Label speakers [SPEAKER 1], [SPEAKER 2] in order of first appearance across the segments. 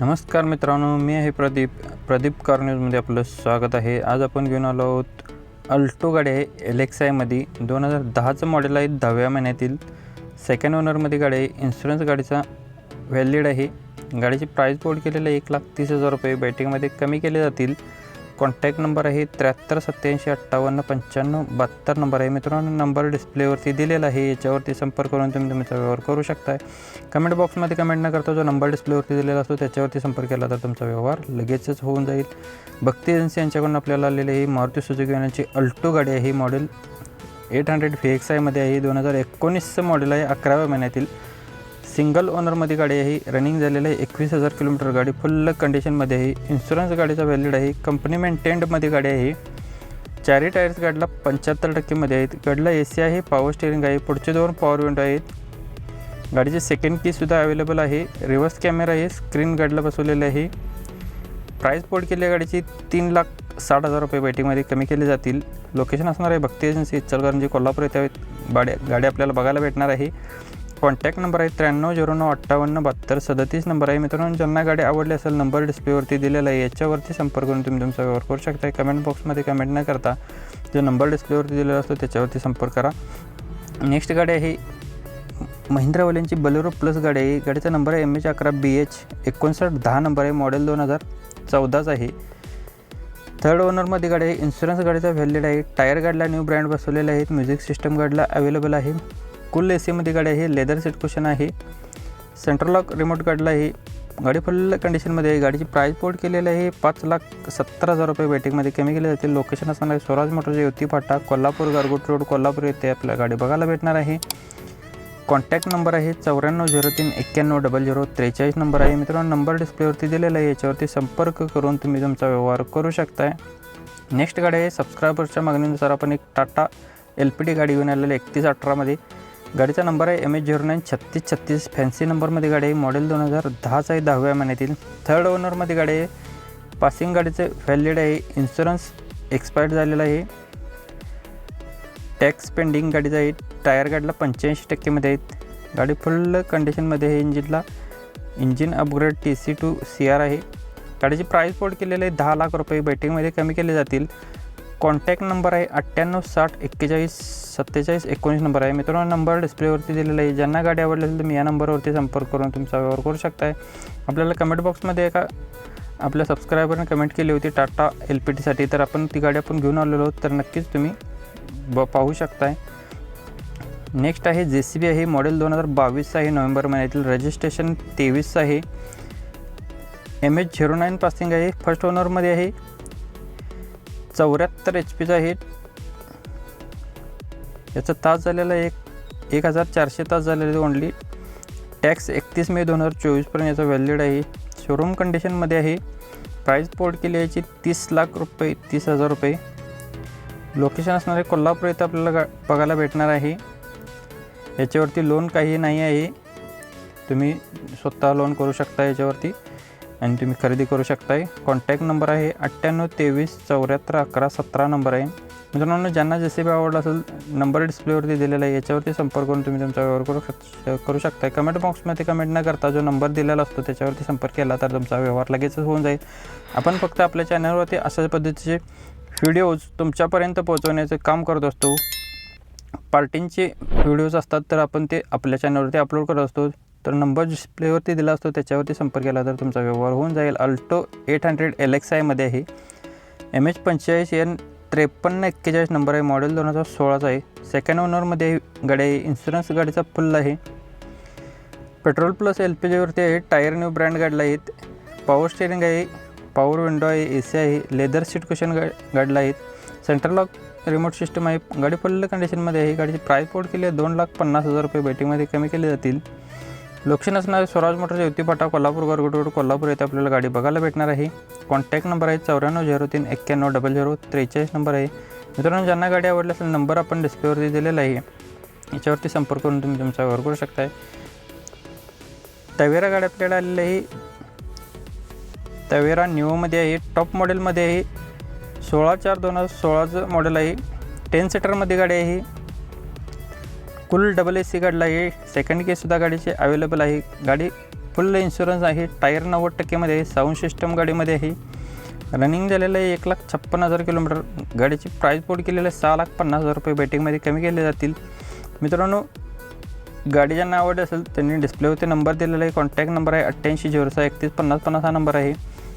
[SPEAKER 1] नमस्कार मित्रांनो मी आहे प्रदीप. प्रदीप कार न्यूजमध्ये आपलं स्वागत आहे. आज आपण घेऊन आलो आहोत अल्टो गाडी आहे एलेक्सायमध्ये आयमध्ये दोन हजार दहाचं मॉडेल आहे दहाव्या महिन्यातील. सेकंड ओनरमध्ये गाडी आहे. इन्शुरन्स गाडीचा व्हॅलिड आहे. गाडीची प्राईस बोर्ड केलेलं आहे एक लाख तीस हजार रुपये. बॅटिंगमध्ये कमी केले जातील. कॉन्टॅक्ट नंबर आहे त्र्याहत्तर सत्याऐंशी अठ्ठावन्न पंच्याण्णव बहात्तर नंबर आहे. मित्रांनो नंबर डिस्प्लेवरती दिलेला आहे याच्यावरती संपर्क करून तुम्ही तुमचा व्यवहार करू शकताय. कमेंट बॉक्समध्ये कमेंट न करता जो नंबर डिस्प्लेवरती दिलेला असतो त्याच्यावरती संपर्क केला तर तुमचा व्यवहार लगेचच होऊन जाईल. भक्ती एजन्सी यांच्याकडून आपल्याला आलेली ही मारुती सुजुकी यांची अल्टो गाडी आहे. ही model eight hundred V X आयमध्ये आहे. दोन हजार एकोणीसचं मॉडेल आहे अकराव्या महिन्यातील. सिंगल ओनरमध्ये गाडी आहे. रनिंग झालेलं आहे. एकवीस हजार किलोमीटर गाडी. फुल कंडिशनमध्ये आहे. इन्शुरन्स गाडीचा व्हॅलिड आहे. कंपनी मेंटेंडमध्ये गाडी आहे. चारही टायर्स गाडीला पंच्याहत्तर टक्केमध्ये आहेत. गाडीला ए सी आहे. पॉवर स्टेअरिंग आहे. पुढचे दोन पॉवर विंडो आहेत. गाडीचे सेकंड कीसुद्धा अवेलेबल आहे. रिव्हर्स कॅमेरा आहे. स्क्रीन गाडीला बसवलेले आहे. प्राईस पोर्ट केली गाडीची तीन लाख साठ हजार रुपये वेटिंगमध्ये कमी केले जातील. लोकेशन असणार आहे. भक्ती एजन्सी इचलकरंजी कोल्हापूर येथे गाडी गाडी आपल्याला बघायला भेटणार आहे. कॉन्टॅक्ट नंबर आहे त्र्याण्णव झिरो नऊ अठ्ठावन्न बहात्तर सदतीस नंबर आहे. मित्रांनो ज्यांना गाडी आवडली असेल नंबर डिस्प्लेवरती दिलेला आहे. याच्यावरती संपर्क करून तुम्ही तुमचा व्यवहार करू शकता. कमेंट बॉक्समध्ये कमेंट न करता जो नंबर डिस्प्लेवरती दिलेला असतो त्याच्यावरती संपर्क करा. नेक्स्ट गाडी आहे महिंद्रावाल्यांची बलेरो प्लस गाडी आहे. गाडीचा नंबर आहे एम एच अकरा बी एच एकोणसाठ दहा नंबर आहे. मॉडेल दोन हजार चौदाच आहे. थर्ड ओनरमध्ये गाडी आहे. इन्शुरन्स गाडीचा व्हॅलिड आहे. टायर गाडीला न्यू ब्रँड बसवलेले आहेत. म्युझिक सिस्टम गाडीला अवेलेबल आहे. कुल ए सीमध्ये गाडी आहे लेदर सीट कुशन आहे सेंट्रल लॉक रिमोट गाडीला आहे. गाडी फुल कंडिशनमध्ये आहे. गाडीची प्राईस पोर्ट केलेली आहे पाच लाख सत्तर हजार रुपये वेटिंगमध्ये कमी केले जातील लोकेशन असणार आहे स्वराज मोटरचे युती फाटा कोल्हापूर गारगोट रोड कोल्हापूर येथे आपल्या गाडी बघायला भेटणार आहे. कॉन्टॅक्ट नंबर आहे चौऱ्याण्णव झिरो तीन एक्क्याण्णव डबल झिरो त्रेचाळीस नंबर आहे. मित्रांनो नंबर डिस्प्लेवरती दिलेला आहे. याच्यावरती संपर्क करून तुम्ही तुमचा व्यवहार करू शकताय. नेक्स्ट गाडी आहे सबस्क्रायबरच्या मागणीनुसार आपण एक टाटा एल पी डी गाडी घेऊन आलेली एकतीस अठरामध्ये गाडीचा नंबर आहे एम एच झिरो नाईन छत्तीस छत्तीस. फॅन्सी नंबरमध्ये गाडी आहे. मॉडेल दोन हजार दहाचा आहे. दहाव्या महिन्यातील. थर्ड ओनरमध्ये गाडी आहे. पासिंग गाडीचं व्हॅलिड आहे. इन्शुरन्स एक्सपायर्ड झालेला आहे. टॅक्स पेंडिंग गाडीचा आहे. टायर गाडीला पंच्याऐंशी टक्केमध्ये आहेत. गाडी फुल कंडिशनमध्ये आहे. इंजिनला engine upgrade T C two C R आहे. गाडीची प्राईस पोर्ट केलेली आहे. दहा लाख रुपये. बैटिंगमध्ये कमी केले जातील. कॉन्टॅक्ट नंबर आहे अठ्ठ्याण्णव साठ एक्केचाळीस सत्तेचाळीस एकोणीस नंबर आहे. मित्रांनो नंबर डिस्प्लेवरती दिलेला आहे. ज्यांना गाडी आवडली असेल तुम्ही या नंबरवरती संपर्क करून तुमचा व्यवहार करू शकताय. आपल्याला कमेंट बॉक्समध्ये एका आपल्या सबस्क्रायबरने कमेंट केली होती टाटा एल पी टीसाठी तर आपण ती गाडी आपण घेऊन आलेलो आहोत. तर नक्कीच तुम्ही ब पाहू शकताय. नेक्स्ट आहे जे सी बी आहे. मॉडेल दोन हजार बावीस आहे. नोव्हेंबर महिन्यातील रजिस्ट्रेशन तेवीस आहे. M H zero nine passing आहे. फर्स्ट ओनरमध्ये आहे. चौऱ्याहत्तर एच पीचं आहे याचा तास झालेला एक एक हजार चारशे तास झालेले ओनली टॅक्स एकतीस मे दोन हजार चोवीसपर्यंत याचा व्हॅलिड आहे. शोरूम कंडिशनमध्ये आहे. प्राईस पोर्ट केली याची तीस लाख रुपये तीस हजार रुपये. लोकेशन असणारे कोल्हापूर इथं आपल्याला गा बघायला भेटणार आहे. याच्यावरती लोन काही नाही आहे. तुम्ही स्वतः लोन करू शकता याच्यावरती. आणि तुम्ही खरेदी करू शकताय. कॉन्टॅक्ट नंबर आहे अठ्ठ्याण्णव तेवीस चौऱ्याहत्तर अकरा सतरा नंबर आहे. मित्रांनो ज्यांना जसे बी आवडला असेल नंबर डिस्प्लेवरती दिलेला आहे याच्यावरती संपर्क करून तुम्ही तुमचा व्यवहार करू शक करू शकता कमेंट बॉक्समध्ये कमेंट न करता जो नंबर दिलेला असतो त्याच्यावरती संपर्क केला तर तुमचा व्यवहार लगेचच होऊन जाईल. आपण फक्त आपल्या चॅनलवरती अशा पद्धतीचे व्हिडिओज तुमच्यापर्यंत पोहोचवण्याचं काम करत असतो. पार्टींचे व्हिडिओज असतात तर आपण ते आपल्या चॅनलवरती अपलोड करत असतो. तर नंबर डिस्प्लेवरती दिला असतो त्याच्यावरती संपर्क केला तर तुमचा व्यवहार होऊन जाईल. Alto eight hundred L X आयमध्ये आहे. एम एच पंचेचाळीस एन त्रेपन्न एक्केचाळीस नंबर आहे. मॉडेल दोन हजार सोळाचा आहे. सेकंड ओनरमध्ये गाडी आहे इन्शुरन्स गाडीचा फुल आहे. पेट्रोल प्लस एल पी जीवरती आहे. टायर न्यू ब्रँड गाडला आहेत पॉवर स्टेअरिंग आहे. पॉवर विंडो आहे. ए सी आहे. लेदर सीट कुशन गा गाडीला आहेत सेंट्रल लॉक रिमोट सिस्टम आहे. गाडी फुल कंडिशनमध्ये आहे. गाडीची प्राईस पोर्ट केली आहे. दोन लाख पन्नास हजार रुपये बेटिंगमध्ये कमी केले जातील. लोकेशन असणार स्वराज मोटरच्या युती फाटा कोल्हापूर गारगोट कोल्हापूर येथे आपल्याला गाडी बघायला भेटणार आहे. कॉन्टॅक्ट नंबर आहे चौऱ्याण्णव झिरो तीन एक्क्याण्णव डबल झिरो त्रेचाळीस नंबर आहे. मित्रांनो ज्यांना गाडी आवडली असेल नंबर आपण डिस्प्लेवरती दिलेला आहे. याच्यावरती संपर्क करून तुम्ही तुमचा व्यवहार करू शकताय. तवेरा गाडी आपल्याला आलेली आहे. तवेरा न्यूमध्ये आहे टॉप मॉडेलमध्ये आहे. सोळा चार दोन हजार सोळाचं मॉडेल आहे. टेन सीटरमध्ये गाडी आहे. कुल डबल ए सी गाडीला आहे सेकंड केसुद्धा गाडीची अवेलेबल आहे. गाडी फुल इन्शुरन्स आहे. टायर नव्वद टक्केमध्ये आहे साऊंड सिस्टम गाडीमध्ये आहे. रनिंग झालेलं आहे एक लाख छप्पन हजार किलोमीटर. गाडीची प्राईस बोर्ड केलेलं आहे सहा लाख पन्नास हजार रुपये. बेटिंगमध्ये कमी केले जातील. मित्रांनो गाडी ज्यांना आवड असेल त्यांनी डिस्प्लेवरती नंबर दिलेला आहे. कॉन्टॅक्ट नंबर आहे अठ्ठ्याऐंशी झिरो सहा एकतीस पन्नास पन्नास हा नंबर आहे.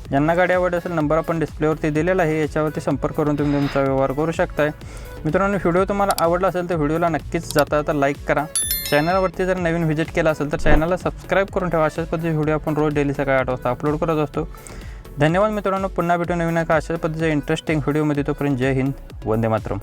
[SPEAKER 1] ज्यांना गाडी आवड असेल नंबर आपण डिस्प्लेवरती दिलेला आहे याच्यावरती संपर्क करून तुम्ही तुमचा व्यवहार करू शकताय. मित्रांनो व्हिडिओ तुम्हाला आवडला असेल तर व्हिडिओला नक्कीच जाता जाता लाईक करा. चॅनलवरती जर नवीन व्हिजिट केला असेल तर चॅनलला सबस्क्राईब करून ठेवा. अशाच पद्धतीचे व्हिडिओ आपण रोज डेली सकाळी आठ वाजता अपलोड करत असतो. धन्यवाद मित्रांनो पुन्हा भेटू नवीन एका अशाच पद्धतीच्या इंटरेस्टिंग व्हिडिओमध्ये तोपर्यंत जय हिंद वंदे मातरम.